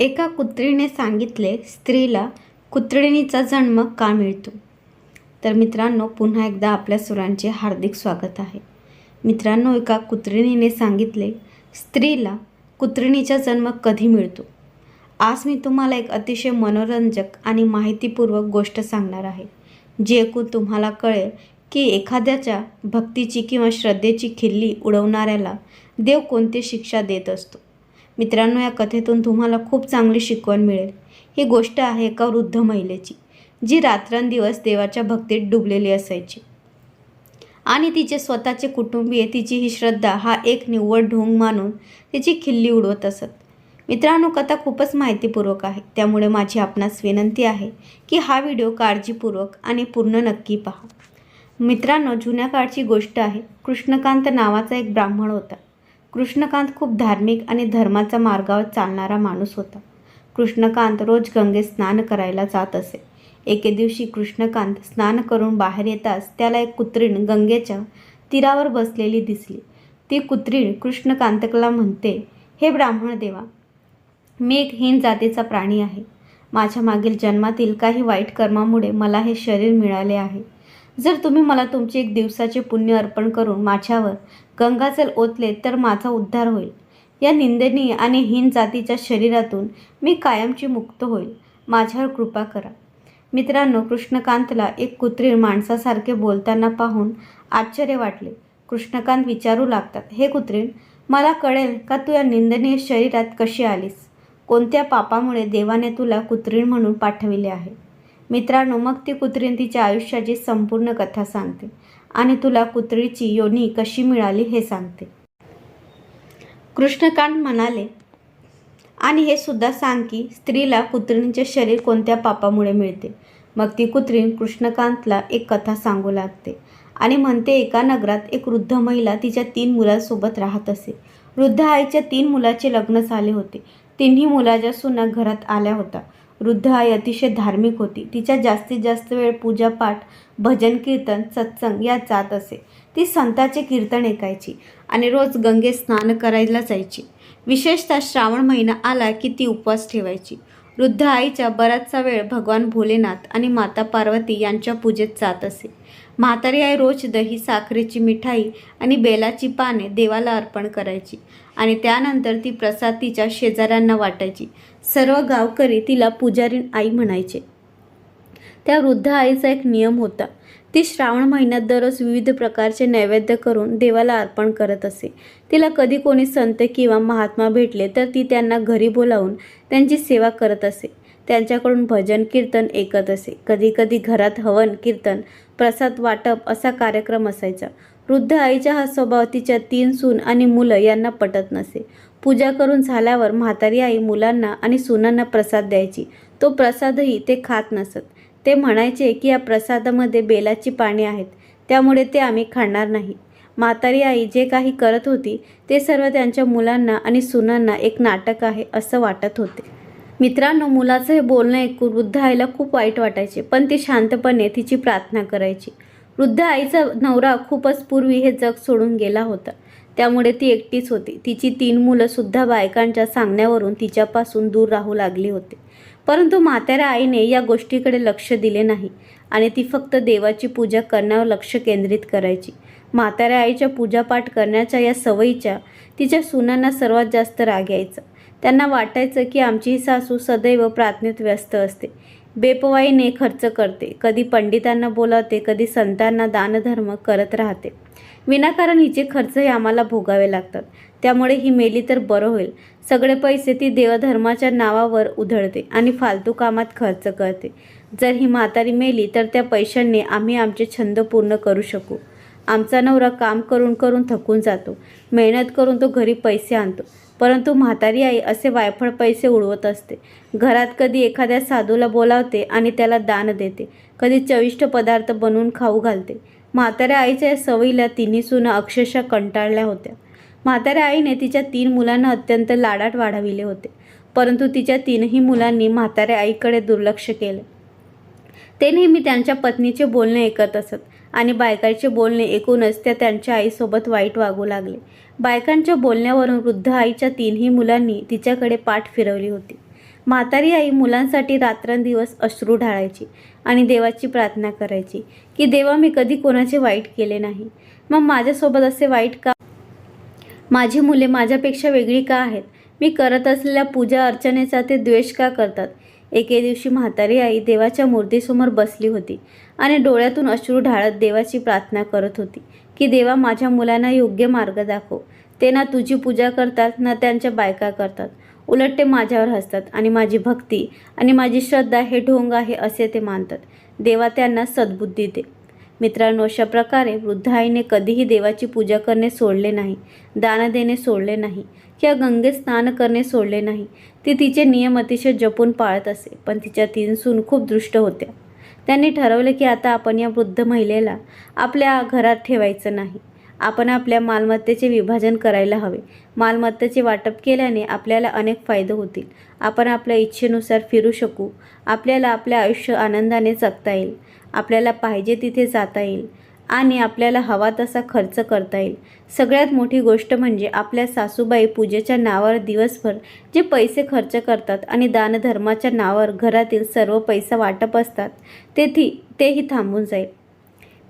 एका कुत्रीने सांगितले स्त्रीला कुत्रिणीचा जन्म का मिळतो? तर मित्रांनो पुन्हा एकदा आपल्या सुरांचे हार्दिक स्वागत आहे. मित्रांनो एका कुत्रिणीने सांगितले स्त्रीला कुत्रिणीचा जन्म कधी मिळतो? आज मी तुम्हाला एक अतिशय मनोरंजक आणि माहितीपूर्वक गोष्ट सांगणार आहे जी ऐकून तुम्हाला कळेल की एखाद्याच्या भक्तीची किंवा श्रद्धेची खिल्ली उडवणाऱ्याला देव कोणती शिक्षा देत असतो. मित्रांनो या कथेतून तुम्हाला खूप चांगली शिकवण मिळेल. ही गोष्ट आहे एका वृद्ध महिलेची जी रात्रंदिवस देवाच्या भक्तीत डुबलेली असायची. आणि तिचे स्वतःचे कुटुंबीय तिची ही श्रद्धा हा एक निव्वळ ढोंग मानून तिची खिल्ली उडवत असत. मित्रांनो कथा खूपच माहितीपूर्वक आहे. त्यामुळे माझी आपणास विनंती आहे की हा व्हिडिओ काळजीपूर्वक आणि पूर्ण नक्की पहा. मित्रांनो जुन्या काळची गोष्ट आहे. कृष्णकांत नावाचा एक ब्राह्मण होता. कृष्णकांत खूप धार्मिक आणि धर्माचा मार्गावर चालणारा माणूस होता. कृष्णकांत रोज गंगेत स्नान करायला जात असे. एके दिवशी कृष्णकांत स्नान करून बाहेर येताच त्याला एक कुत्रीण गंगेच्या तीरावर बसलेली दिसली. ती कुत्रीण कृष्णकांतकला म्हणते हे ब्राह्मण देवा मी एक हीन जातीचा प्राणी आहे. माझ्या मागील जन्मातील काही वाईट कर्मामुळे मला हे शरीर मिळाले आहे. जर तुम्ही मला तुमचे एक दिवसाचे पुण्य अर्पण करून माझ्यावर गंगाजल ओतले तर माझा उद्धार होईल. या निंदनीय आणि हीन जातीच्या शरीरातून मी कायमची मुक्त होईल. माझ्यावर कृपा करा. मित्रांनो कृष्णकांतला एक कुत्रीण माणसासारखे बोलताना पाहून आश्चर्य वाटले. कृष्णकांत विचारू लागतात हे कुत्रीण मला कळेल का तू या निंदनीय शरीरात कशी आलीस? कोणत्या पापामुळे देवाने तुला कुत्रीण म्हणून पाठविले आहे? मित्रांनो मग ती कुत्रीण तिच्या आयुष्याची संपूर्ण कथा सांगते. आणि तुला कुत्रीची योनी कशी मिळाली हे सांगते. कृष्णकांत म्हणाले आणि हे सुद्धा सांग की स्त्रीला कुत्रीणीचे शरीर कोणत्या पापामुळे मिळते. मग ती कुत्रीण कृष्णकांतला एक कथा सांगू लागते आणि म्हणते एका नगरात एक वृद्ध महिला तिच्या तीन मुलांसोबत राहत असे. वृद्ध आईच्या तीन मुलाचे लग्न झाले होते. तिन्ही मुलाच्या सुना घरात आल्या होत्या. वृद्ध आई अतिशय धार्मिक होती. तिच्या जास्तीत जास्त वेळ पूजापाठ भजन कीर्तन सत्संग यात जात असे. ती संताचे कीर्तन ऐकायची आणि रोज गंगेत स्नान करायला जायची. विशेषतः श्रावण महिना आला की ती उपवास ठेवायची. वृद्ध आईच्या बराचसा वेळ भगवान भोलेनाथ आणि माता पार्वती यांच्या पूजेत जात असे. म्हातारी आई रोज दही साखरेची मिठाई आणि बेलाची पाने देवाला अर्पण करायची आणि त्यानंतर ती प्रसाद तिच्या शेजाऱ्यांना वाटायची. सर्व गावकरी तिला पुजारी आई म्हणायचे. त्या वृद्ध आईचा एक नियम होता. ती श्रावण महिन्यात दररोज विविध प्रकारचे नैवेद्य करून देवाला अर्पण करत असे. तिला कधी कोणी संत किंवा महात्मा भेटले तर ती त्यांना घरी बोलावून त्यांची सेवा करत असे. त्यांच्याकडून भजन कीर्तन ऐकत असे. कधीकधी घरात हवन कीर्तन प्रसाद वाटप असा कार्यक्रम असायचा. वृद्ध आईचा हा स्वभाव तिच्या तीन सून आणि मुलं यांना पटत नसे. पूजा करून झाल्यावर म्हातारी आई मुलांना आणि सुनांना प्रसाद द्यायची. तो प्रसादही ते खात नसत. ते म्हणायचे की या प्रसादामध्ये बेलाची पाने आहेत. त्यामुळे ते आम्ही खाणार नाही. म्हातारी आई जे काही करत होती ते सर्व त्यांच्या मुलांना आणि सुनांना एक नाटक आहे असं वाटत होते. मित्रांनो मुलाचं हे बोलणं ऐकून वृद्ध आईला खूप वाईट वाटायचे पण ती शांतपणे तिची प्रार्थना करायची. वृद्ध आईचा नवरा खूपच पूर्वी हे जग सोडून गेला होता. त्यामुळे ती एकटीच होती. तिची तीन मुलंसुद्धा बायकांच्या सांगण्यावरून तिच्यापासून दूर राहू लागली होती. परंतु म्हाताऱ्या आईने या गोष्टीकडे लक्ष दिले नाही आणि ती फक्त देवाची पूजा करण्यावर लक्ष केंद्रित करायची. म्हाताऱ्या आईच्या पूजापाठ करण्याच्या या सवयीच्या तिच्या सुनांना सर्वात जास्त राग यायचा. त्यांना वाटायचं की आमची ही सासू सदैव प्रार्थनेत व्यस्त असते. बेपवाईने खर्च करते. कधी पंडितांना बोलावते कधी संतांना दानधर्म करत राहते. विनाकारण हिचे खर्चही आम्हाला भोगावे लागतात. त्यामुळे ही मेली तर बरं होईल. सगळे पैसे ती देवधर्माच्या नावावर उधळते आणि फालतू कामात खर्च करते. जर ही म्हातारी मेली तर त्या पैशांनी आम्ही आमचे छंद पूर्ण करू शकू. आमचा नवरा काम करून करून थकून जातो. मेहनत करून तो घरी पैसे आणतो. परंतु म्हातारी आई असे वायफळ पैसे उडवत असते. घरात कधी एखाद्या साधूला बोलावते आणि त्याला दान देते. कधी चविष्ट पदार्थ बनवून खाऊ घालते. म्हाताऱ्या आईच्या या सवयीला तिन्ही सुना अक्षरशः कंटाळल्या होत्या. म्हाताऱ्या आईने तिच्या तीन मुलांना अत्यंत लाडात वाढविले होते. परंतु तिच्या तीनही मुलांनी म्हाताऱ्या आईकडे दुर्लक्ष केले. ते नेहमी त्यांच्या पत्नीचे बोलणे ऐकत असत. आणि बायकाचे बोलणे ऐकूनच त्या त्यांच्या आईसोबत वाईट वागू लागले. बायकांच्या बोलण्यावरून वृद्ध आईच्या तीनही मुलांनी तिच्याकडे पाठ फिरवली होती. म्हातारी आई मुलांसाठी रात्रंदिवस अश्रू ढाळायची आणि देवाची प्रार्थना करायची की देवा मी कधी कोणाचे वाईट केले नाही. मग माझ्यासोबत असे वाईट का? माझी मुले माझ्यापेक्षा वेगळी का आहेत? मी करत असलेल्या पूजा अर्चनेचा ते द्वेष का करतात? एके दिवशी म्हातारी आई देवाच्या मूर्तीसमोर बसली होती. आणि डोळ्यातून अश्रू ढाळत देवाची प्रार्थना करत होती की देवा माझ्या मुलांना योग्य मार्ग दाखव. ते ना तुझी पूजा करतात ना त्यांच्या बायका करतात. उलट ते माझ्यावर हसतात आणि माझी भक्ती आणि माझी श्रद्धा हे ढोंग आहे असे ते मानतात. देवा त्यांना सद्बुद्धी दे. मित्रांनो अशा प्रकारे वृद्ध आईने कधीही देवाची पूजा करणे सोडले नाही दान देणे सोडले नाही किंवा गंगेत स्नान करणे सोडले नाही. ती तिचे नियम अतिशय जपून पाळत असे पण तिच्या तीन सून खूप दृष्ट होत्या. त्यांनी ठरवले की आता आपण या वृद्ध महिलेला आपल्या घरात ठेवायचं नाही. आपण आपल्या मालमत्तेचे विभाजन करायला हवे. मालमत्तेचे वाटप केल्याने आपल्याला अनेक फायदे होतील. आपण आपल्या इच्छेनुसार फिरू शकू. आपल्याला आपले आयुष्य आनंदाने जगता येईल. आपल्याला पाहिजे तिथे जाता येईल. आणि आपल्याला हवा तसा खर्च करता येईल. सगळ्यात मोठी गोष्ट म्हणजे आपल्या सासूबाई पूजेच्या नावावर दिवसभर जे पैसे खर्च करतात आणि दानधर्माच्या नावावर घरातील सर्व पैसा वाटप असतात तेथी तेही थांबून जाईल.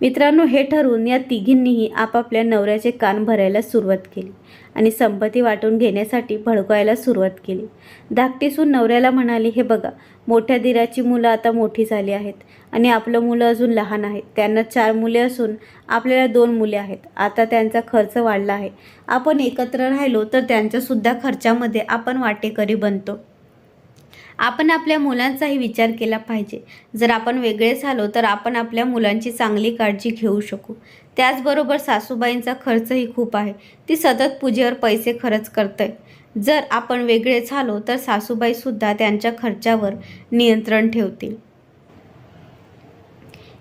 मित्रांनो हे ठरवून या तिघींनीही आपापल्या नवऱ्याचे कान भरायला सुरुवात केली आणि संपत्ती वाटून घेण्यासाठी भडकवायला सुरुवात केली. धाकटीसून नवऱ्याला म्हणाली हे बघा मोठ्या दिराची मुलं आता मोठी झाली आहेत आणि आपलं मुलं अजून लहान आहेत. त्यांना चार मुले असून आपल्याला दोन मुले आहेत. आता त्यांचा खर्च वाढला आहे. आपण एकत्र राहिलो तर त्यांच्यासुद्धा खर्चामध्ये आपण वाटेकरी बनतो. आपण आपल्या मुलांचाही विचार केला पाहिजे. जर आपण वेगळे झालो तर आपण आपल्या मुलांची चांगली काळजी घेऊ शकू. त्याचबरोबर सासूबाईंचा खर्चही खूप आहे. ती सतत पूजेवर पैसे खर्च करते जर आपण वेगळे झालो तर सासूबाईसुद्धा त्यांच्या खर्चावर नियंत्रण ठेवतील.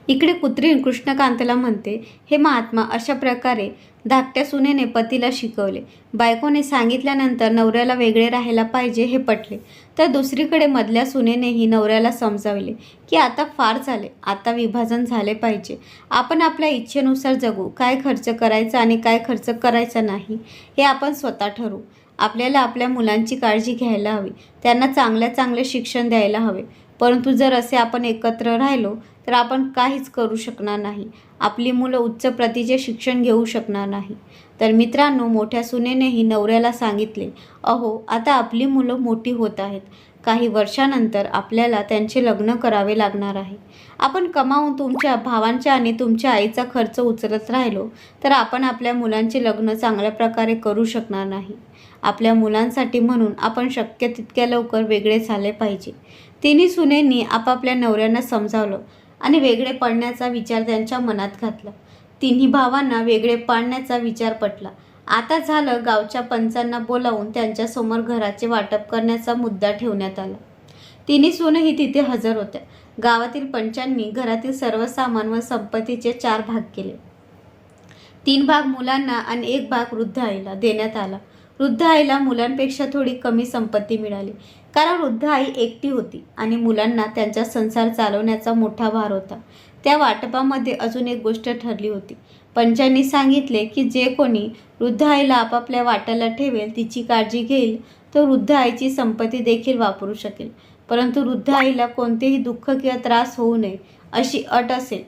इकडे कुत्री कृष्णकांतला म्हणते हे महात्मा अशा प्रकारे धाकट्या सुनेने पतीला शिकवले. बायकोने सांगितल्यानंतर नवऱ्याला वेगळे राहायला पाहिजे हे पटले. तर दुसरीकडे मधल्या सुनेनेही नवऱ्याला समजावले की आता फार झाले आता विभाजन झाले पाहिजे. आपण आपल्या इच्छेनुसार जगू. काय खर्च करायचा आणि काय खर्च करायचा नाही हे आपण स्वतः ठरवू. आपल्याला आपल्या मुलांची काळजी घ्यायला हवी. त्यांना चांगल्या चांगले शिक्षण द्यायला हवे. परंतु जर असे आपण एकत्र राहिलो तर आपण काहीच करू शकणार नाही. आपली मुलं उच्च प्रतीचे शिक्षण घेऊ शकणार नाही. तर मित्रांनो मोठ्या सुनेनेही नवऱ्याला सांगितले अहो आता आपली मुलं मोठी होत आहेत. काही वर्षानंतर आपल्याला त्यांचे लग्न करावे लागणार आहे. आपण कमावून तुमच्या भावांच्या आणि तुमच्या आईचा खर्च उचलत राहिलो तर आपण आपल्या मुलांचे लग्न चांगल्या प्रकारे करू शकणार नाही. आपल्या मुलांसाठी म्हणून आपण शक्य तितक्या लवकर वेगळे झाले पाहिजे. तिन्ही सुनेंनी आपापल्या नवऱ्यांना समजावलं आणि वेगळे पडण्याचा विचार त्यांच्या मनात घातला. तिन्ही भावांना वेगळे पाडण्याचा विचार पटला. आता झालं गावच्या पंचांना बोलावून त्यांच्यासमोर घराचे वाटप करण्याचा मुद्दा ठेवण्यात आला. तिन्ही सुनंही तिथे हजर होत्या. गावातील पंचांनी घरातील सर्व सामान व संपत्तीचे चार भाग केले. तीन भाग मुलांना आणि एक भाग वृद्ध आईला देण्यात आला. वृद्ध आईला मुलांपेक्षा थोडी कमी संपत्ती मिळाली. कारण वृद्ध आई एकटी होती आणि मुलांना त्यांचा संसार चालवण्याचा मोठा भार होता. त्या वाटपामध्ये अजून एक गोष्ट ठरली होती. पंचांनी सांगितले की जे कोणी वृद्ध आईला आपापल्या वाट्याला ठेवेल तिची काळजी घेईल तो वृद्ध आईची संपत्ती देखील वापरू शकेल. परंतु वृद्ध आईला कोणतेही दुःख किंवा त्रास होऊ नये अशी अट असेल.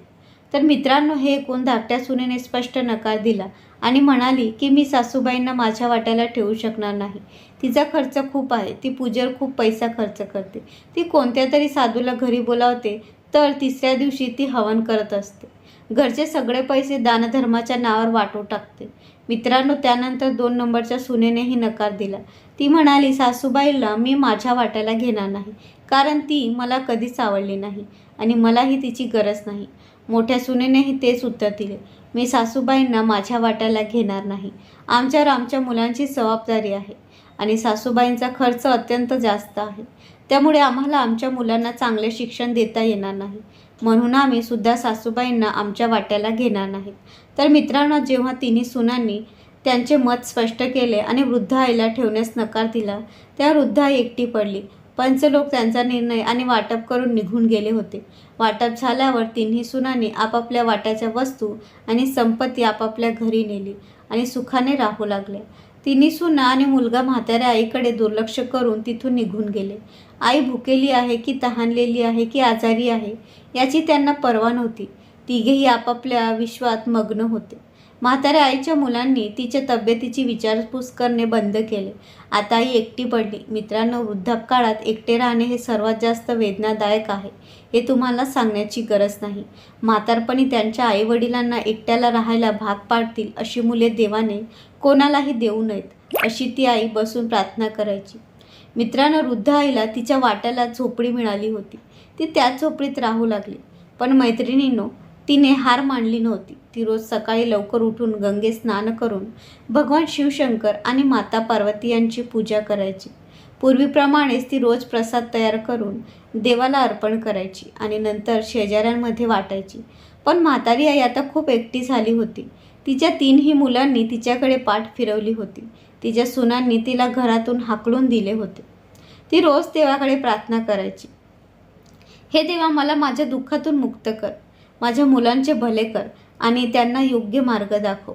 तर मित्रांनो हे ऐकून धाकट्या सुनेने स्पष्ट नकार दिला आणि म्हणाली की मी सासूबाईंना माझ्या वाट्याला ठेवू शकणार नाही. तिचा खर्च खूप आहे. ती पूजेवर खूप पैसा खर्च करते. ती कोणत्या तरी साधूला घरी बोलावते तर तिसऱ्या दिवशी ती हवन करत असते. घरचे सगळे पैसे दानधर्माच्या नावावर वाटू टाकते. मित्रांनो त्यानंतर दोन नंबरच्या सुनेनेही नकार दिला. ती म्हणाली सासूबाईला मी माझ्या वाट्याला घेणार नाही कारण ती मला कधीच आवडली नाही आणि मलाही तिची गरज नाही. मोठ्या सुनेनेही तेच उत्तर दिले. मी सासूबाईंना माझ्या वाट्याला घेणार नाही. आमच्यावर आमच्या मुलांची जबाबदारी आहे. आणि सासूबाईंचा खर्च अत्यंत जास्त आहे. त्यामुळे आम्हाला आमच्या मुलांना चांगले शिक्षण देता येणार नाही. म्हणून आम्ही सुद्धा सासूबाईंना आमच्या वाट्याला घेणार नाहीत तर मित्रांनो जेव्हा तिन्ही सुनांनी त्यांचे मत स्पष्ट केले आणि वृद्ध आईला ठेवण्यास नकार दिला त्या वृद्ध आई एकटी पडली. पंचलोक त्यांचा निर्णय आणि वाटप करून निघून गेले होते. वाटप झाल्यावर तिन्ही सुनांनी आपापल्या वाट्याच्या वस्तू आणि संपत्ती आपापल्या घरी नेली आणि सुखाने राहू लागल्या. तिन्ही सुना आणि मुलगा म्हाताऱ्या आईकडे दुर्लक्ष करून तिथून निघून गेले. आई भुकेली आहे की तहानलेली आहे की आजारी आहे याची त्यांना पर्वा नव्हती. तिघेही आपापल्या विश्वात मग्न होते. म्हाताऱ्या आईच्या मुलांनी तिच्या तब्येतीची विचारपूस करणे बंद केले. आता आई एकटी पडली. मित्रांनो वृद्धापकाळात एकटे राहणे हे सर्वात जास्त वेदनादायक आहे हे तुम्हाला सांगण्याची गरज नाही. म्हातारपणी त्यांच्या आईवडिलांना एकट्याला राहायला भाग पाडतील अशी मुले देवाने कोणालाही देऊ नयेत अशी ती आई बसून प्रार्थना करायची. मित्रांनो वृद्ध आईला तिच्या वाट्याला झोपडी मिळाली होती. ती त्याच झोपडीत राहू लागली. पण मैत्रिणींनो तिने हार मांडली नव्हती. ती रोज सकाळी लवकर उठून गंगे स्नान करून भगवान शिवशंकर आणि माता पार्वती यांची पूजा करायची. पूर्वीप्रमाणेच ती रोज प्रसाद तयार करून देवाला अर्पण करायची आणि नंतर शेजाऱ्यांमध्ये वाटायची. पण म्हातारी आई आता खूप एकटी झाली होती. तिच्या तीनही मुलांनी तिच्याकडे पाठ फिरवली होती. तिच्या सुनांनी तिला घरातून हाकलून दिले होते. ती रोज देवाकडे प्रार्थना करायची. हे देवा मला माझ्या दुःखातून मुक्त कर. माझ्या मुलांचे भले कर आणि त्यांना योग्य मार्ग दाखव.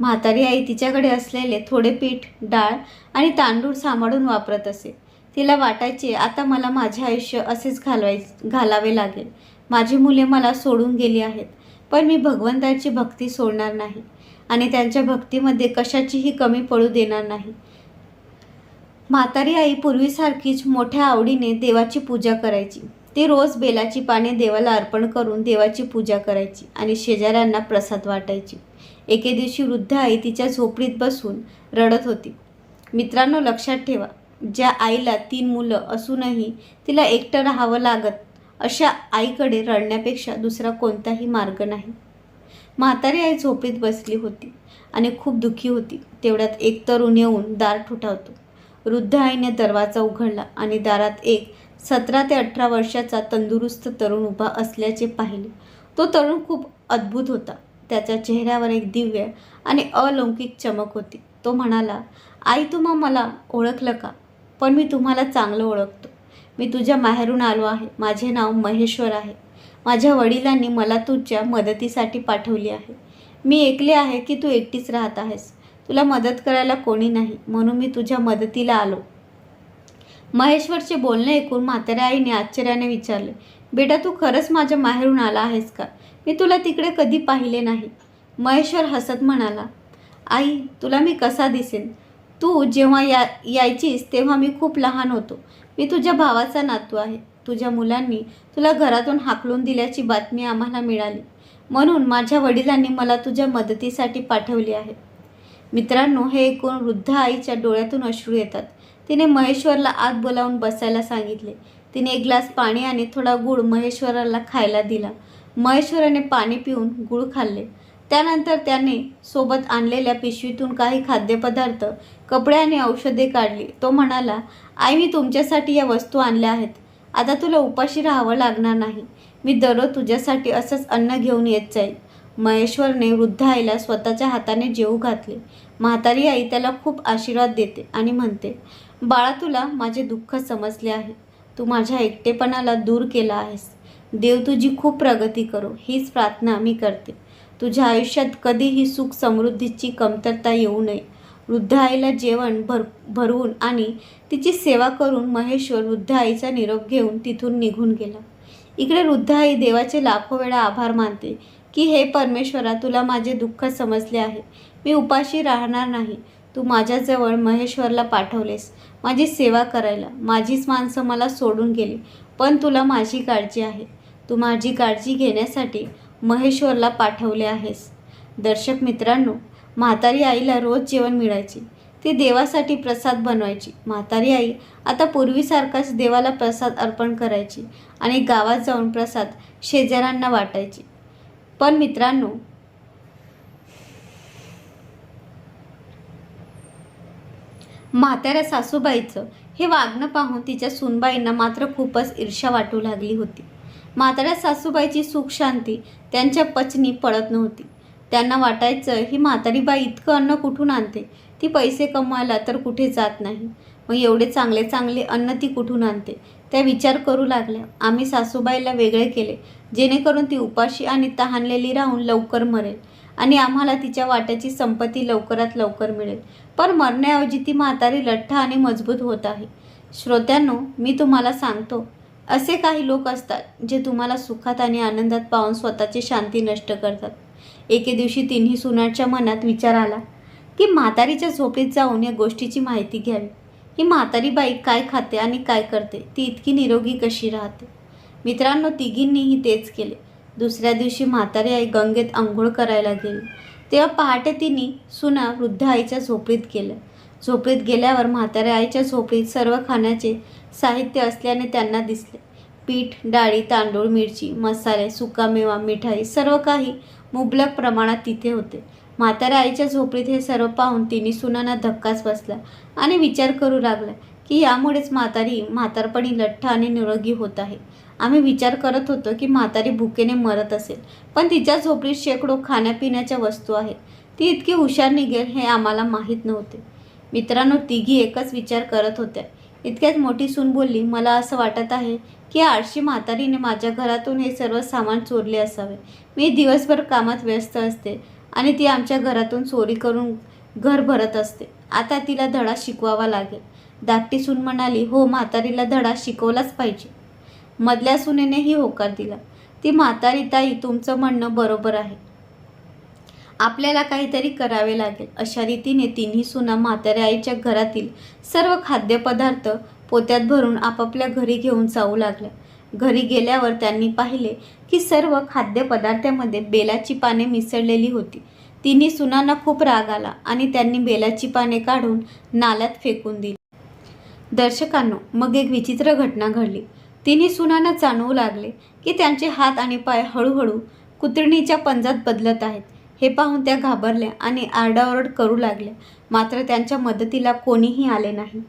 म्हातारी आई तिच्याकडे असलेले थोडे पीठ डाळ आणि तांदूळ सांभाळून वापरत असे. तिला वाटायचे आता मला माझे आयुष्य असेच घालवाय घालावे लागेल. माझी मुले मला सोडून गेली आहेत. पण मी भगवंताची भक्ती सोडणार नाही आणि त्यांच्या भक्तीमध्ये कशाचीही कमी पडू देणार नाही. म्हातारी आई पूर्वीसारखीच मोठ्या आवडीने देवाची पूजा करायची. ती रोज बेलाची पाने देवाला अर्पण करून देवाची पूजा करायची आणि शेजाऱ्यांना प्रसाद वाटायची. एके दिवशी वृद्ध आई तिच्या झोपडीत बसून रडत होती. मित्रांनो लक्षात ठेवा ज्या आईला तीन मुलं असूनही तिला एकटं राहावं लागत अशा आईकडे रडण्यापेक्षा दुसरा कोणताही मार्ग नाही. म्हातारी आई झोपेत बसली होती आणि खूप दुःखी होती. तेवढ्यात एक तरुण येऊन दार ठुठावतो. वृद्ध आईने दरवाजा उघडला आणि दारात एक सतरा ते अठरा वर्षाचा तंदुरुस्त तरुण उभा असल्याचे पाहिले. तो तरुण खूप अद्भुत होता. त्याच्या चेहऱ्यावर एक दिव्य आणि अलौकिक चमक होती. तो म्हणाला आई तुम्हा मला ओळखलं का? पण मी तुम्हाला चांगलं ओळखतो. मी तुझ्या माहेरून आलो आहे. माझे नाव महेश्वर आहे. माझ्या वडिलांनी मला तुझ्या मदतीसाठी पाठवली आहे. मी ऐकले आहे की तू एकटीच राहत आहेस. तुला मदत करायला कोणी नाही म्हणून मी तुझ्या मदतीला आलो. महेश्वरचे बोलणे ऐकून म्हाताऱ्या आईने आश्चर्याने विचारले बेटा तू खरंच माझ्या माहेरून आला आहेस का? मी तुला तिकडे कधी पाहिले नाही. महेश्वर हसत म्हणाला आई तुला मी कसा दिसेन? तू जेव्हा या यायचीस तेव्हा मी खूप लहान होतो. मी तुझ्या भावाचा नातू आहे. तुझ्या मुलांनी तुला घरातून हाकलून दिल्याची बातमी आम्हाला मिळाली. म्हणून माझ्या वडिलांनी मला तुझ्या मदतीसाठी पाठवली आहे. मित्रांनो हे ऐकून वृद्ध आईच्या डोळ्यातून अश्रू येतात. तिने महेश्वरला आत बोलावून बसायला सांगितले. तिने एक ग्लास पाणी आणि थोडा गुळ महेश्वराला खायला दिला. महेश्वराने पाणी पिऊन गुळ खाल्ले. त्यानंतर त्याने सोबत आणलेल्या पिशवीतून काही खाद्यपदार्थ कपडे आणि औषधे काढली. तो म्हणाला आई मी तुमच्यासाठी या वस्तू आणल्या आहेत. आता तुला उपाशी राहावं लागणार नाही. मी दररोज तुझ्यासाठी असंच अन्न घेऊन येत जाईल. महेश्वरने वृद्ध आईला स्वतःच्या हाताने जेवू घातले. म्हातारी आई त्याला खूप आशीर्वाद देते आणि म्हणते बाळा तुला माझे दुःख समजले आहे. तू माझ्या एकटेपणाला दूर केला आहेस. देव तुझी खूप प्रगती करो. हीच प्रार्थना मी करते. तुझ्या आयुष्यात कधीही सुख समृद्धीची कमतरता येऊ नये. वृद्ध आईला जेवण भर भरवून आणि तिची सेवा करून महेश्वर वृद्ध आईचा निरोप घेऊन तिथून निघून गेला. इकडे वृद्ध आई देवाचे लाखो वेळा आभार मानते की हे परमेश्वरा तुला माझे दुःख समजले आहे. मी उपाशी राहणार नाही. तू माझ्याजवळ महेश्वरला पाठवलेस. माझी सेवा करायला. माझीच माणसं मला सोडून गेली. पण तुला माझी काळजी आहे. तू माझी काळजी घेण्यासाठी महेश्वरला पाठवले आहेस. दर्शक मित्रांनो म्हातारी आईला रोज जेवण मिळायचे. ती देवासाठी प्रसाद बनवायची. म्हातारी आई आता पूर्वीसारखाच देवाला प्रसाद अर्पण करायची आणि गावात जाऊन प्रसाद शेजाऱ्यांना वाटायची. पण मित्रांनो म्हाताऱ्या सासूबाईचं हे वागणं पाहून तिच्या सुनबाईंना मात्र खूपच ईर्षा वाटू लागली होती. म्हाताऱ्या सासूबाईची सुख शांती त्यांच्या पचनी पडत नव्हती. त्यांना वाटायचं ही म्हातारी बाई इतकं अन्न कुठून आणते? ती पैसे कमवायला तर कुठे जात नाही. मग एवढे चांगले चांगले अन्न ती कुठून आणते? त्या विचार करू लागल्या. आम्ही सासूबाईला वेगळे केले. जेणेकरून ती उपाशी आणि तहानलेली राहून लवकर मरेल आणि आम्हाला तिच्या वाट्याची संपत्ती लवकरात लवकर मिळेल. पण मरण्याऐवजी ती म्हातारी लठ्ठ आणि मजबूत होत आहे. श्रोत्यांनो मी तुम्हाला सांगतो असे काही लोक असतात जे तुम्हाला सुखात आणि आनंदात पाहून स्वतःची शांती नष्ट करतात. एके दिवशी तिन्ही सुनाटच्या मनात विचार आला की म्हातारीच्या झोपेत जाऊन या गोष्टीची माहिती घ्यावी. ही म्हातारी बाई काय खाते आणि काय करते ती इतकी निरोगी कशी राहते? मित्रांनो तिघींनीही तेच केले. दुसऱ्या दिवशी म्हातारी आई गंगेत आंघोळ करायला गेली. तेव्हा पहाटे तिने सुना वृद्ध आईच्या झोपडीत गेल्या. झोपडीत गेल्यावर म्हाताऱ्या आईच्या झोपडीत सर्व खाण्याचे साहित्य असल्याने त्यांना दिसले. पीठ डाळी तांदूळ मिरची मसाले सुकामेवा मिठाई सर्व काही मुबलक प्रमाणात तिथे होते. म्हाताऱ्या आईच्या झोपडीत हे सर्व पाहून तिने सुनांना धक्काच बसला आणि विचार करू लागला की यामुळेच म्हातारी म्हातारपणी लठ्ठ आणि निरोगी होत आहे. आम्ही विचार करत होतो की म्हातारी भुकेने मरत असेल पण तिच्या झोपडीत शेकडो खाण्यापिण्याच्या वस्तू आहेत. ती इतकी हुशार निघेल हे आम्हाला माहीत नव्हते. मित्रांनो तिघी एकच विचार करत होत्या. इतक्यात मोठी सून बोलली मला असं वाटत आहे की आळशी म्हातारीने माझ्या घरातून हे सर्व सामान चोरले असावे. मी दिवसभर कामात व्यस्त असते आणि ती आमच्या घरातून चोरी करून घर भरत असते. आता तिला धडा शिकवावा लागेल. धाकटी सून म्हणाली हो म्हातारीला धडा शिकवलाच पाहिजे. मधल्या सुनेनेही होकार दिला ती म्हातारी ताई तुमचं म्हणणं बरोबर आहे. आपल्याला काहीतरी करावे लागेल. अशा रीतीने तिन्ही सुना म्हाताऱ्या आईच्या घरातील सर्व खाद्यपदार्थ पोत्यात भरून आपापल्या घरी घेऊन जाऊ लागल्या. घरी गेल्यावर त्यांनी पाहिले की सर्व खाद्यपदार्थामध्ये बेलाची पाने मिसळलेली होती. तिन्ही सुनांना खूप राग आला आणि त्यांनी बेलाची पाने काढून नाल्यात फेकून दिली. दर्शकांनो मग एक विचित्र घटना घडली. तिन्ही सुनांना जाणवू लागले की त्यांचे हात आणि पाय हळूहळू कुत्रिणीच्या पंजात बदलत आहेत. हे पाहून त्या घाबरल्या आणि आरडाओरड करू लागल्या. मात्र त्यांच्या मदतीला कोणीही आले नाही.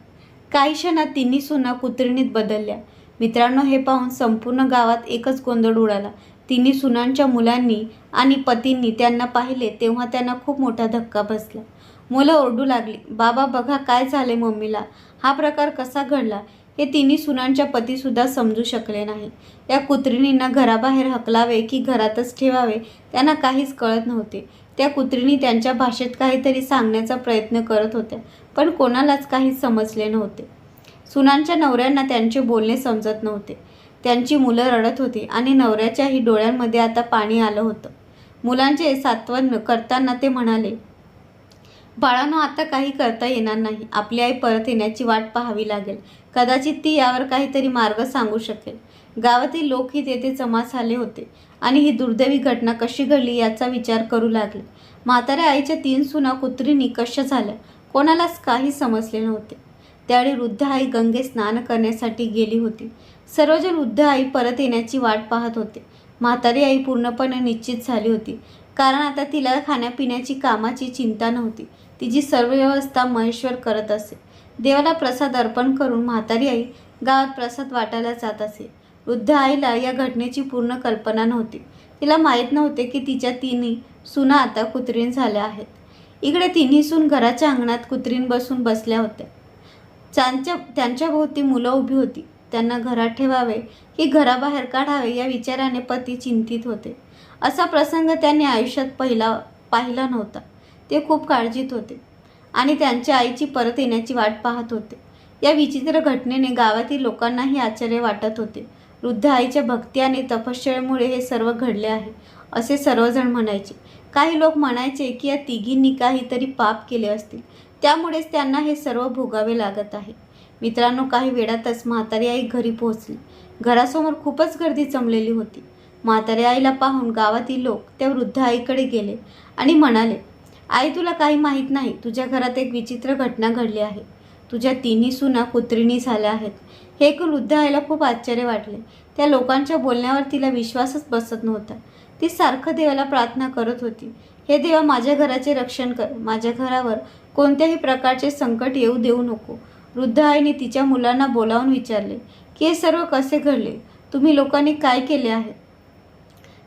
काही क्षणात तिन्ही सुना कुत्रिणीत बदलल्या. मित्रांनो हे पाहून संपूर्ण गावात एकच गोंधळ उडाला. तिन्ही सुनांच्या मुलांनी आणि पतींनी त्यांना पाहिले तेव्हा त्यांना खूप मोठा धक्का बसला. मुलं ओरडू लागली. बाबा बघा काय झाले मम्मीला? हा प्रकार कसा घडला? हे तिन्ही सुनांच्या पतीसुद्धा समजू शकले नाही. या कुत्रिणींना घराबाहेर हकलावे की घरातच ठेवावे त्यांना काहीच कळत नव्हते. त्या कुत्रिणी त्यांच्या भाषेत काहीतरी सांगण्याचा प्रयत्न करत होत्या पण कोणालाच काहीच समजले नव्हते. सुनांच्या नवऱ्यांना त्यांचे बोलणे समजत नव्हते. त्यांची मुलं रडत होती आणि नवऱ्याच्याही डोळ्यांमध्ये आता पाणी आलं होतं. मुलांचे सात्वन करताना ते म्हणाले बाळांनो आता काही करता येणार नाही. आपली आई परत येण्याची वाट पाहावी लागेल. कदाचित ती यावर काहीतरी मार्ग सांगू शकेल. गावातील लोकही तेथे जमा झाले होते आणि ही दुर्दैवी घटना कशी घडली याचा विचार करू लागले. म्हाताऱ्या आईच्या तीन सुना कुत्रींनी कशा झाल्या. कोणालाच काही समजले नव्हते. त्यावेळी वृद्ध आई गंगे स्नान करण्यासाठी गेली होती. सर्वजण वृद्ध आई परत येण्याची वाट पाहत होते. म्हातारी आई पूर्णपणे निश्चित झाली होती. कारण आता तिला खाण्यापिण्याची कामाची चिंता नव्हती. तिची सर्व व्यवस्था महेश्वर करत असे. देवाला प्रसाद अर्पण करून म्हातारी आई गावात प्रसाद वाटायला जात असे. वृद्ध आईला या घटनेची पूर्ण कल्पना नव्हती. तिला माहीत नव्हते की तिच्या तिन्ही सुना आता कुत्रीण झाल्या आहेत. इकडे तिन्ही सून घराच्या अंगणात कुत्रीण बसून बसल्या होत्या. त्यांच्या त्यांच्या भोवती मुलं उभी होती. त्यांना घरात ठेवावे की घराबाहेर काढावे या विचाराने पती चिंतित होते. असा प्रसंग त्यांनी आयुष्यात पहिला पाहिला नव्हता. ते खूप काळजीत होते आणि त्यांच्या आईची परत येण्याची वाट पाहत होते. या विचित्र घटनेने गावातील लोकांनाही आश्चर्य वाटत होते. वृद्ध आईच्या भक्ती आणि तपश्चरेमुळे हे सर्व घडले आहे असे सर्वजण म्हणायचे. काही लोक म्हणायचे की या तिघींनी काहीतरी पाप केले असतील. त्यामुळेच त्यांना हे सर्व भोगावे लागत आहे. मित्रांनो काही वेळातच म्हातारी आई घरी पोहोचली. घरासमोर खूपच गर्दी जमलेली होती. म्हातारी आईला पाहून गावातील लोक त्या वृद्ध आईकडे गेले आणि म्हणाले आई तुला काही माहीत नाही. तुझ्या घरात एक विचित्र घटना घडली आहे. तुझ्या तिन्ही सुना कुत्रिणी झाल्या आहेत. हे ऐकून वृद्ध आईला खूप आश्चर्य वाटले. त्या लोकांच्या बोलण्यावर तिला विश्वासच बसत नव्हता. ती सारखं देवाला प्रार्थना करत होती. हे देवा माझ्या घराचे रक्षण कर. माझ्या घरावर कोणत्याही प्रकारचे संकट येऊ देऊ नको. वृद्ध आईने तिच्या मुलांना बोलावून विचारले की हे सर्व कसे घडले? तुम्ही लोकांनी काय केले आहे?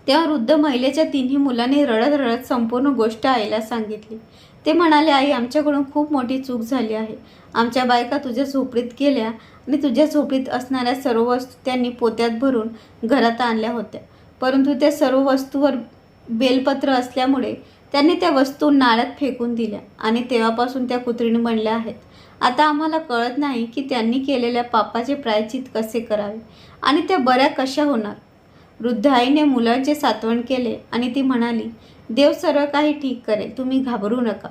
तेव्हा वृद्ध महिलेच्या तिन्ही मुलांनी रडत रडत संपूर्ण गोष्ट आईला सांगितली. ते म्हणाले आई आमच्याकडून खूप मोठी चूक झाली आहे. आमच्या बायका तुझ्या झोपडीत गेल्या आणि तुझ्या झोपडीत असणाऱ्या सर्व वस्तू त्यांनी पोत्यात भरून घरात आणल्या होत्या. परंतु त्या सर्व वस्तूवर बेलपत्र असल्यामुळे त्यांनी त्या वस्तू नाळ्यात फेकून दिल्या आणि तेव्हापासून त्या कुत्रीने बनल्या आहेत. आता आम्हाला कळत नाही की त्यांनी केलेल्या पापाचे प्रायचित कसे करावे आणि त्या बऱ्या कशा होणार. वृद्ध आईने मुलाचे सातवण केले आणि ती म्हणाली देव सर्व काही ठीक करेल तुम्ही घाबरू नका.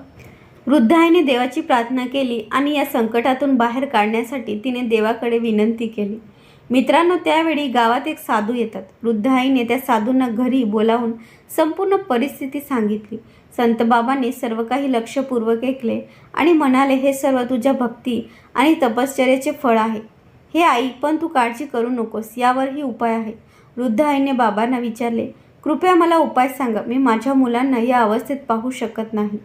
वृद्ध आईने देवाची प्रार्थना केली आणि या संकटातून बाहेर काढण्यासाठी तिने देवाकडे विनंती केली. मित्रांनो त्यावेळी गावात एक साधू येतात. वृद्ध आईने त्या साधूंना घरी बोलावून संपूर्ण परिस्थिती सांगितली. संत बाबांनी सर्व काही लक्षपूर्वक ऐकले आणि म्हणाले हे सर्व तुझ्या भक्ती आणि तपश्चर्याचे फळ आहे. हे आई पण तू काळजी करू नकोस. यावरही उपाय आहे. वृद्ध आईने बाबांना विचारले कृपया मला उपाय सांगा मी माझ्या मुलांना या अवस्थेत पाहू शकत नाही.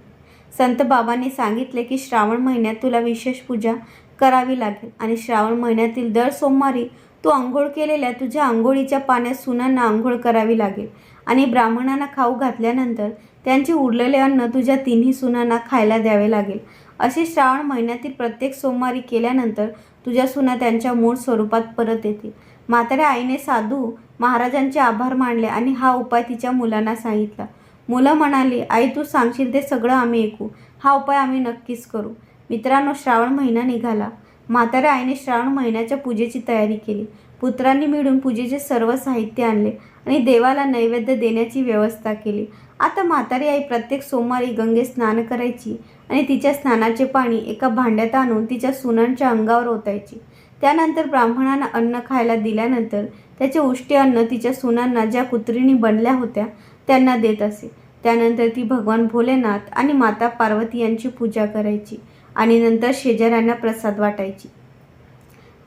संत बाबांनी सांगितले की श्रावण महिन्यात तुला विशेष पूजा करावी लागेल आणि श्रावण महिन्यातील दर सोमवारी तू आंघोळ केलेल्या तुझ्या आंघोळीच्या पाण्यात सुनांना आंघोळ करावी लागेल आणि ब्राह्मणांना खाऊ घातल्यानंतर त्यांचे उरलेले अन्न तुझ्या तिन्ही सुनांना खायला द्यावे लागेल. असे श्रावण महिन्यातील प्रत्येक सोमवारी केल्यानंतर तुझ्या सुना त्यांच्या मूळ स्वरूपात परत येतील. म्हाताऱ्या आईने साधू महाराजांचे आभार मानले आणि हा उपाय तिच्या मुलांना सांगितला. मुलं म्हणाली आई तू सांगशील ते सगळं आम्ही ऐकू. हा उपाय आम्ही नक्कीच करू. मित्रांनो श्रावण महिना निघाला. म्हाताऱ्या आईने श्रावण महिन्याच्या पूजेची तयारी केली. पुत्रांनी मिळून पूजेचे सर्व साहित्य आणले आणि देवाला नैवेद्य देण्याची व्यवस्था केली. आता म्हातारी आई प्रत्येक सोमवारी गंगेत स्नान करायची आणि तिच्या स्नानाचे पाणी एका भांड्यात आणून तिच्या सुनांच्या अंगावर ओतायची. त्यानंतर ब्राह्मणांना अन्न खायला दिल्यानंतर त्याचे उष्टी अन्न तिच्या सुनांना ज्या कुत्रीनी बनल्या होत्या त्यांना देत असे. त्यानंतर ती भगवान भोलेनाथ आणि माता पार्वती यांची पूजा करायची आणि नंतर शेजाऱ्यांना प्रसाद वाटायची.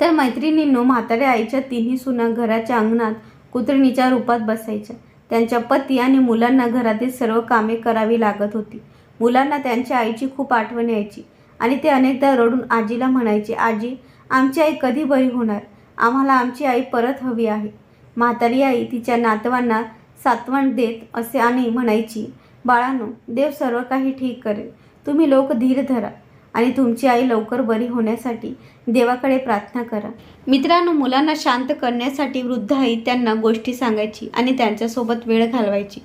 तर मैत्रिणींनो म्हाताऱ्या आईच्या तिन्ही सुना घराच्या अंगणात कुत्रिणीच्या रूपात बसायच्या. त्यांच्या पती आणि मुलांना घरातील सर्व कामे करावी लागत होती. मुलांना त्यांच्या आईची खूप आठवण यायची आणि ते अनेकदा रडून आजीला म्हणायचे आजी आमची आई कधी बरी होणार? आम्हाला आमची आई परत हवी आहे. म्हातारी आई तिच्या नातवांना सातवण देत असे आणि म्हणायची बाळांनो देव सर्व काही ठीक करेल. तुम्ही लोक धीर धरा आणि तुमची आई लवकर बरी होण्यासाठी देवाकडे प्रार्थना करा. मित्रांनो मुलांना शांत करण्यासाठी वृद्ध आई त्यांना गोष्टी सांगायची आणि त्यांच्यासोबत वेळ घालवायची.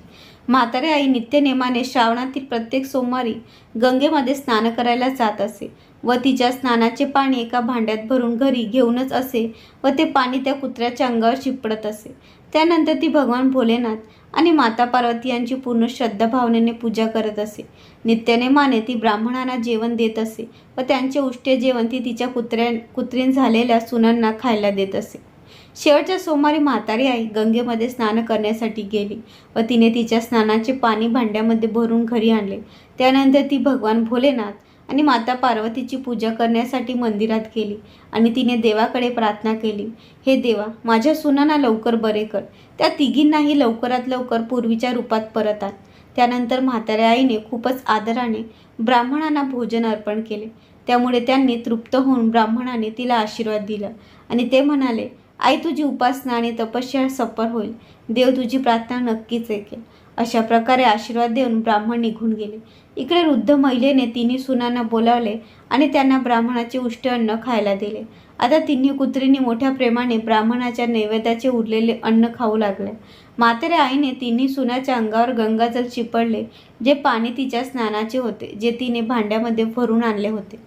म्हातारे आई नित्यनेमाने श्रावणातील प्रत्येक सोमवारी गंगेमध्ये स्नान करायला जात असे. व तिच्या स्नानाचे पाणी एका भांड्यात भरून घरी घेऊनच असे व ते पाणी त्या कुत्र्याच्या अंगावर शिपडत असे. त्यानंतर ती भगवान भोलेनाथ आणि माता पार्वती यांची पूर्ण श्रद्धा भावनेने पूजा करत असे. नित्यनेमाने ती ब्राह्मणांना जेवण देत असे व त्यांचे उष्टे जेवण ती तिच्या कुत्र्या कुत्रीन झालेल्या सुनांना खायला देत असे. शेवटच्या सोमवारी म्हातारी आई गंगेमध्ये स्नान करण्यासाठी गेली व तिने तिच्या स्नानाचे पाणी भांड्यामध्ये भरून घरी आणले. त्यानंतर ती भगवान भोलेनाथ आणि माता पार्वतीची पूजा करण्यासाठी मंदिरात गेली आणि तिने देवाकडे प्रार्थना केली हे देवा माझ्या सुनांना लवकर बरे कर. त्या तिघींनाही लवकरात लवकर पूर्वीच्या रूपात परत आण त्यानंतर म्हाताऱ्या आईने खूपच आदराने ब्राह्मणांना भोजन अर्पण केले. त्यामुळे त्यांनी तृप्त होऊन ब्राह्मणाने तिला आशीर्वाद दिला आणि ते म्हणाले आई तुझी उपासना आणि तपस्या सफल होईल. देव तुझी प्रार्थना नक्कीच ऐकेल. अशा प्रकारे आशीर्वाद देऊन ब्राह्मण निघून गेले. इकडे वृद्ध महिलेने तिन्ही सुनांना बोलावले आणि त्यांना ब्राह्मणाचे उष्ट अन्न खायला दिले. आता तिन्ही कुत्रींनी मोठ्या प्रेमाने ब्राह्मणाच्या नैवेद्याचे उरलेले अन्न खाऊ लागले. म्हाताऱ्या आईने तिन्ही सुनाच्या अंगावर गंगाजल चिपडले जे पाणी तिच्या स्नानाचे होते जे तिने भांड्यामध्ये भरून आणले होते.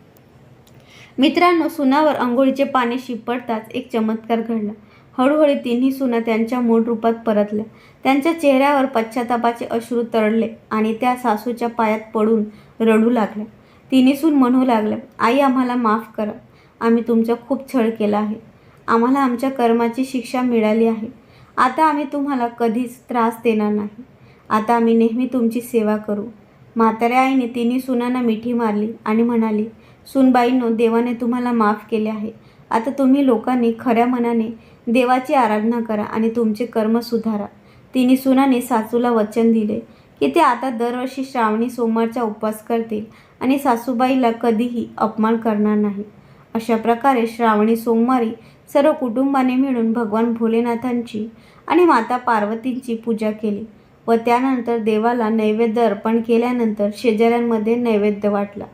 मित्रांनो सुनावर आंघोळीचे पाणी शिपडताच एक चमत्कार घडला. हळूहळू तिन्ही सुना त्यांच्या मूळ रूपात परतल्या. त्यांच्या चेहऱ्यावर पश्चातापाचे अश्रू तरळले आणि त्या सासूच्या पायात पडून रडू लागल्या. तिन्ही सून म्हणू लागल्या आई आम्हाला माफ करा. आम्ही तुमचा खूप छळ केला आहे. आम्हाला आमच्या कर्माची शिक्षा मिळाली आहे. आता आम्ही तुम्हाला कधीच त्रास देणार नाही. आता आम्ही नेहमी तुमची सेवा करू. म्हाताऱ्या आईने तिन्ही सुनांना मिठी मारली आणि म्हणाली सुनबाईंनो देवाने तुम्हाला माफ केले आहे. आता तुम्ही लोकांनी खऱ्या मनाने देवाची आराधना करा आणि तुमचे कर्म सुधारा. तिने सुनाने सासूला वचन दिले की ते आता दरवर्षी श्रावणी सोमवारचा उपवास करतील आणि सासूबाईला कधीही अपमान करणार नाही. अशा प्रकारे श्रावणी सोमवारी सर्व कुटुंबाने मिळून भगवान भोलेनाथांची आणि माता पार्वतींची पूजा केली व त्यानंतर देवाला नैवेद्य अर्पण केल्यानंतर शेजाऱ्यांमध्ये नैवेद्य वाटला.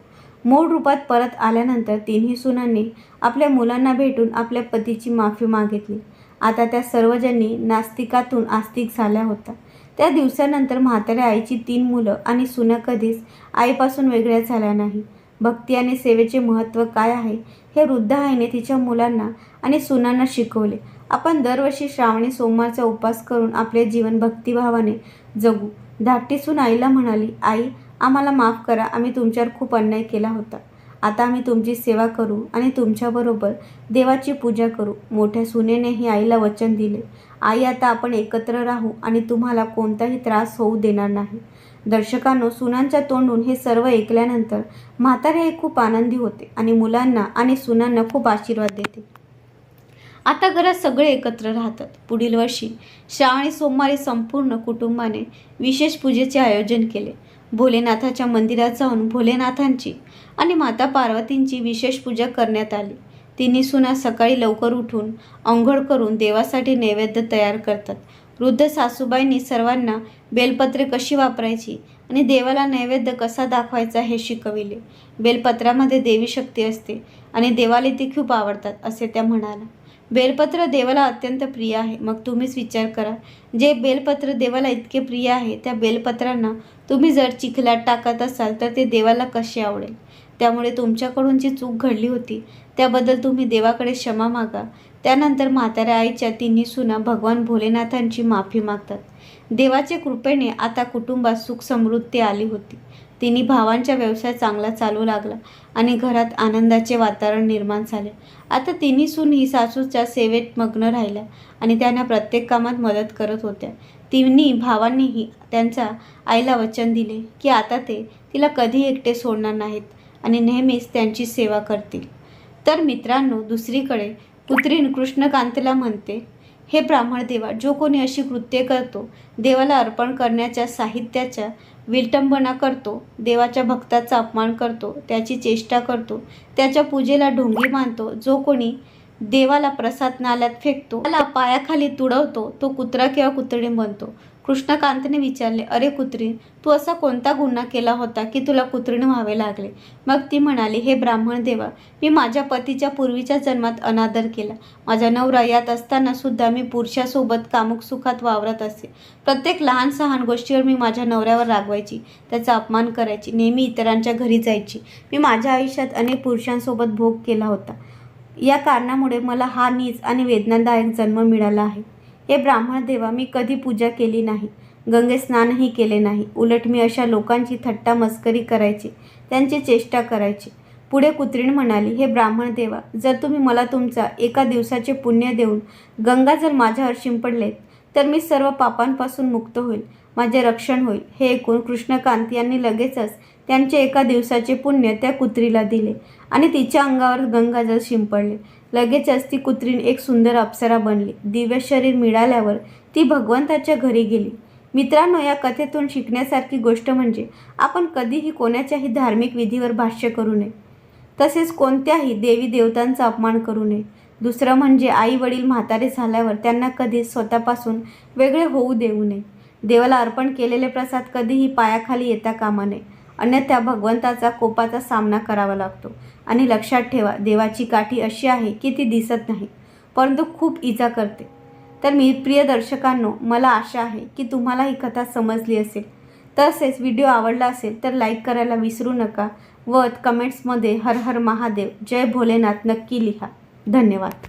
मूळ रूपात परत आल्यानंतर तिन्ही सुनांनी आपल्या मुलांना भेटून आपल्या पतीची माफी मागितली. आता त्या सर्वजणी नास्तिकातून आस्तिक झाल्या होत्या. त्या दिवसानंतर म्हाताऱ्या आईची तीन मुलं आणि सुना कधीच आईपासून वेगळ्या झाल्या नाही. भक्ती आणि सेवेचे महत्त्व काय आहे हे वृद्ध आईने तिच्या मुलांना आणि सुनांना शिकवले. आपण दरवर्षी श्रावणी सोमवारचा उपवास करून आपले जीवन भक्तिभावाने जगू. धाकटी सून आईला म्हणाली आई आम्हाला माफ करा आम्ही तुमच्यावर खूप अन्याय केला होता. आता आम्ही तुमची सेवा करू आणि तुमच्याबरोबर देवाची पूजा करू. मोठ्या सुनेनेही आईला वचन दिले. आई आता आपण एकत्र राहू आणि तुम्हाला कोणताही त्रास होऊ देणार नाही. दर्शकांनो सुनांच्या तोंडून हे सर्व ऐकल्यानंतर म्हातारे हे खूप आनंदी होते आणि मुलांना आणि सुनांना खूप आशीर्वाद देते. आता घरात सगळे एकत्र राहतात. पुढील वर्षी श्रावणी सोमवारी संपूर्ण कुटुंबाने विशेष पूजेचे आयोजन केले. भोलेनाथाच्या मंदिरात जाऊन भोलेनाथांची आणि माता पार्वतींची विशेष पूजा करण्यात आली. तिन्ही सुना सकाळी लवकर उठून अंघोळ करून देवासाठी नैवेद्य तयार करतात. वृद्ध सासूबाईंनी सर्वांना बेलपत्रे कशी वापरायची आणि देवाला नैवेद्य कसा दाखवायचा हे शिकविले. बेलपत्रामध्ये देवी शक्ती असते आणि देवाला ती खूप आवडतात असे त्या म्हणाल्या. बेलपत्र देवाला अत्यंत प्रिय आहे. मग तुम्हीच विचार करा. जे बेलपत्र देवाला इतके प्रिय आहे त्या बेलपत्रांना तुम्ही जर चिखलात टाकत असाल तर ते देवाला कसे आवडेल? त्यामुळे तुमच्याकडून जी चूक घडली होती त्याबद्दल तुम्ही देवाकडे क्षमा मागा. त्यानंतर म्हाताऱ्या आईच्या तिन्ही सुना भगवान भोलेनाथांची माफी मागतात. देवाच्या कृपेने आता कुटुंबात सुख समृद्धी आली होती. तिन्ही भावांचा व्यवसाय चांगला चालू लागला आणि घरात आनंदाचे वातावरण निर्माण झाले. आता तिन्ही सून ही सासूच्या सेवेत मग्न राहिल्या आणि त्यांना प्रत्येक कामात मदत करत होत्या. तिन्ही भावांनीही त्यांच्या आईला वचन दिले की आता ते तिला कधी एकटे सोडणार नाहीत आणि नेहमीच त्यांची सेवा करतील. तर मित्रांनो दुसरीकडे पुत्रीन कृष्णकांतला म्हणते हे ब्राह्मण देवा जो कोणी अशी कृत्ये करतो देवाला अर्पण करण्याच्या साहित्याच्या विटंबना करतो देवाच्या भक्ताचा अपमान करतो त्याची चेष्टा करतो त्याच्या पूजेला ढोंगी मानतो जो कोणी देवाला प्रसाद नाल्यात फेकतो. त्याला पायाखाली तुडवतो. तो कुत्रा किंवा कुत्रीण बनतो. कृष्णकांतने विचारले अरे कुत्री तू असा कोणता गुन्हा केला होता की तुला कुत्रीण व्हावे लागले? मग ती म्हणाली हे ब्राह्मण देवा मी माझ्या पतीच्या पूर्वीच्या जन्मात अनादर केला. माझा नवरा यात असताना सुद्धा मी पुरुषासोबत कामुक सुखात वावरत असे. प्रत्येक लहान सहान गोष्टीवर मी माझ्या नवऱ्यावर रागवायची त्याचा अपमान करायची नेहमी इतरांच्या घरी जायची. मी माझ्या आयुष्यात अनेक पुरुषांसोबत भोग केला होता. या कारणामुळे मला हा नीच आणि वेदनादायक जन्म मिळाला आहे. हे ब्राह्मण देवा मी कधी पूजा केली नाही. गंगे स्नानही केले नाही. उलट मी अशा लोकांची थट्टा मस्करी करायची त्यांची चेष्टा करायची. पुढे कुत्रीण म्हणाली हे ब्राह्मण देवा जर तुम्ही मला तुमचा एका दिवसाचे पुण्य देऊन गंगा जर माझ्यावर शिंपडलेत तर मी सर्व पापांपासून मुक्त होईल. माझे रक्षण होईल. हे ऐकून कृष्णकांत यांनी लगेचच त्यांचे एका दिवसाचे पुण्य त्या कुत्रीला दिले आणि तिच्या अंगावर गंगाजल शिंपडले. लगेचच ती कुत्रीन एक सुंदर अप्सरा बनली. दिव्य शरीर मिळाल्यावर ती भगवंताच्या घरी गेली. मित्रांनो या कथेतून शिकण्यासारखी गोष्ट म्हणजे आपण कधीही कोणाच्याही धार्मिक विधीवर भाष्य करू नये. तसेच कोणत्याही देवी देवतांचा अपमान करू नये. दुसरं म्हणजे आई वडील म्हातारे झाल्यावर त्यांना कधी स्वतःपासून वेगळे होऊ देऊ नये. देवाला अर्पण केलेले प्रसाद कधीही पायाखाली येता कामा नये. अन्यथा भगवंताचा कोपाचा सामना करावा लागतो. आणि लक्षात ठेवा देवाची काठी अशी आहे की ती दिसत नाही परंतु खूप इजा करते. तर मी प्रिय दर्शकांनो मला आशा आहे की तुम्हाला ही कथा समजली असेल. तसेच व्हिडिओ आवडला असेल तर लाईक करायला विसरू नका व कमेंट्समध्ये हर हर महादेव जय भोलेनाथ नक्की लिहा. धन्यवाद.